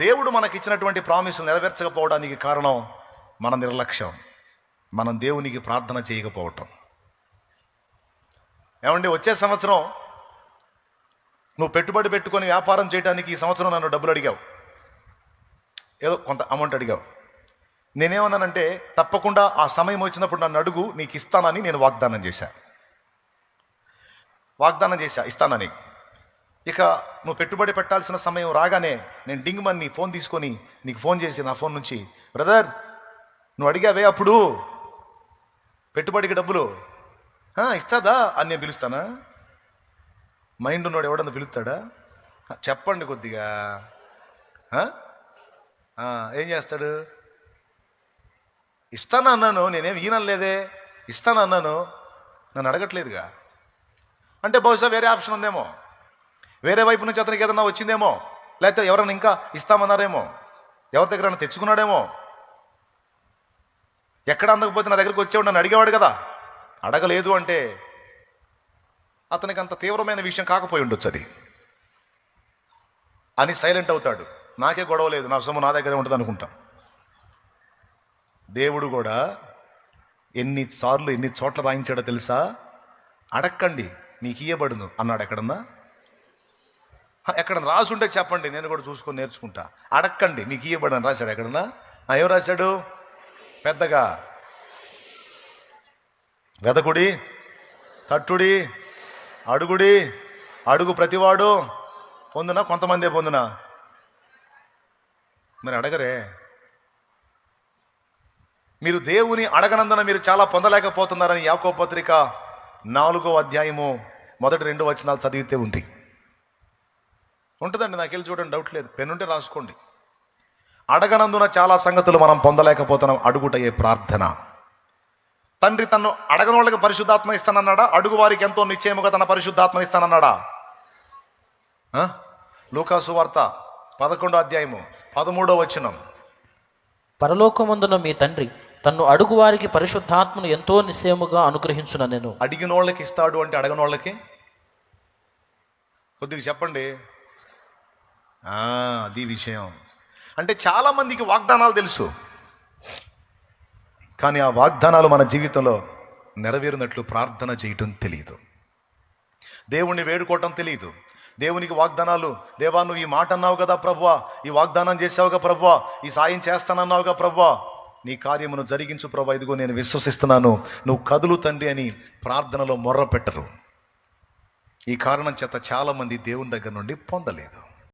దేవుడు మనకిచ్చినటువంటి ప్రామిసులు నెరవేర్చకపోవడానికి కారణం మన నిర్లక్ష్యం. మనం దేవునికి ప్రార్థన చేయకపోవటం. ఏమండి వచ్చే సంవత్సరం నువ్వు పెట్టుబడి పెట్టుకొని వ్యాపారం చేయడానికి ఈ సంవత్సరం నన్ను డబ్బులు అడిగావు. ఏదో కొంత అమౌంట్ అడిగావు. నేనేమన్నానంటే తప్పకుండా ఆ సమయం వచ్చినప్పుడు నన్ను అడుగు నీకు ఇస్తానని నేను వాగ్దానం చేశా. వాగ్దానం చేశా ఇస్తానని. ఇక నువ్వు పెట్టుబడి పెట్టాల్సిన సమయం రాగానే నేను డింగ్ మని ఫోన్ తీసుకొని నీకు ఫోన్ చేసి నా ఫోన్ నుంచి బ్రదర్ నువ్వు అడిగావే అప్పుడు పెట్టుబడికి డబ్బులు. ఇస్తాదా? అని నేను పిలుస్తానా? మైండ్ ఉన్నాడు ఎవడన్నా పిలుస్తాడా? చెప్పండి కొద్దిగా. ఏం చేస్తాడు? ఇస్తాను అన్నాను నేనేం ఈనలేదే ఇస్తాను అన్నాను? నన్ను అడగట్లేదుగా. అంటే బహుశా వేరే ఆప్షన్ ఉందేమో. వేరే వైపు నుంచి అతనికి ఏదన్నా వచ్చిందేమో? లేకపోతే ఎవరైనా ఇంకా ఇస్తామన్నారేమో? ఎవరి దగ్గర తెచ్చుకున్నాడేమో? ఎక్కడ అందకపోతే నా దగ్గరికి వచ్చేవాడు నన్ను అడిగేవాడు కదా? అడగలేదు అంటే అతనికి అంత తీవ్రమైన విషయం కాకపోయి ఉండొచ్చు అది. అని సైలెంట్ అవుతాడు. నాకే గొడవ లేదు. నా సొమ్ము నా దగ్గరే ఉంటుంది అనుకుంటా. దేవుడు కూడా ఎన్ని సార్లు ఎన్ని చోట్ల రాయించాడో తెలుసా? అడక్కండి. మీకు ఇయ్యబడును. అన్నాడు ఎక్కడన్నా? ఎక్కడ రాసుంటే చెప్పండి నేను కూడా చూసుకొని నేర్చుకుంటా. అడక్కండి మీకు ఇవ్వబడని రాశాడు ఎక్కడన్నా? ఏం రాశాడు? పెద్దగా. వెదకుడి తట్టుడి అడుగుడి అడుగు ప్రతివాడు పొందునా కొంతమందే పొందునా? మరి అడగరే. మీరు దేవుని అడగనందున మీరు చాలా పొందలేకపోతున్నారని యాకో పత్రిక నాలుగో అధ్యాయము మొదటి రెండు వచనాలు చదివితే ఉంది. ఉంటుందండి నాకు వెళ్ళి చూడండి డౌట్ లేదు. పెన్ ఉంటే రాసుకోండి. అడగనందున చాలా సంగతులు మనం పొందలేకపోతున్నాం. అడుగుటయే ప్రార్థన? తండ్రి తన్ను అడగని వాళ్ళకి పరిశుద్ధాత్మ ఇస్తానన్నాడా? అడుగు వారికి ఎంతో నిశ్చయముగా తన పరిశుద్ధాత్మ ఇస్తానన్నాడా? లూకాసు వార్త పదకొండో అధ్యాయము పదమూడో వచనం. పరలోకమందున మీ తండ్రి తన్ను అడుగు వారికి పరిశుద్ధాత్మను ఎంతో నిశ్చయముగా అనుగ్రహించున నేను. అడిగిన వాళ్ళకి ఇస్తాడు అంటే అడగని వాళ్ళకి కొద్దిగా చెప్పండి. అది విషయం. అంటే చాలామందికి వాగ్దానాలు తెలుసు. కానీ ఆ వాగ్దానాలు మన జీవితంలో నెరవేరినట్లు ప్రార్థన చేయటం తెలియదు దేవుణ్ణి వేడుకోవటం తెలియదు దేవునికి వాగ్దానాలు దేవా నువ్వు ఈ మాట అన్నావు కదా ప్రభువా ఈ వాగ్దానం చేసావుగా ప్రభువా ఈ సాయం చేస్తానన్నావుగా ప్రభువా నీ కార్యమును జరిగించు ప్రభా ఇదిగో నేను విశ్వసిస్తున్నాను నువ్వు కదులు తండ్రి అని ప్రార్థనలో మొర్ర పెట్టరు ఈ కారణం చేత చాలామంది దేవుని దగ్గర నుండి పొందలేదు.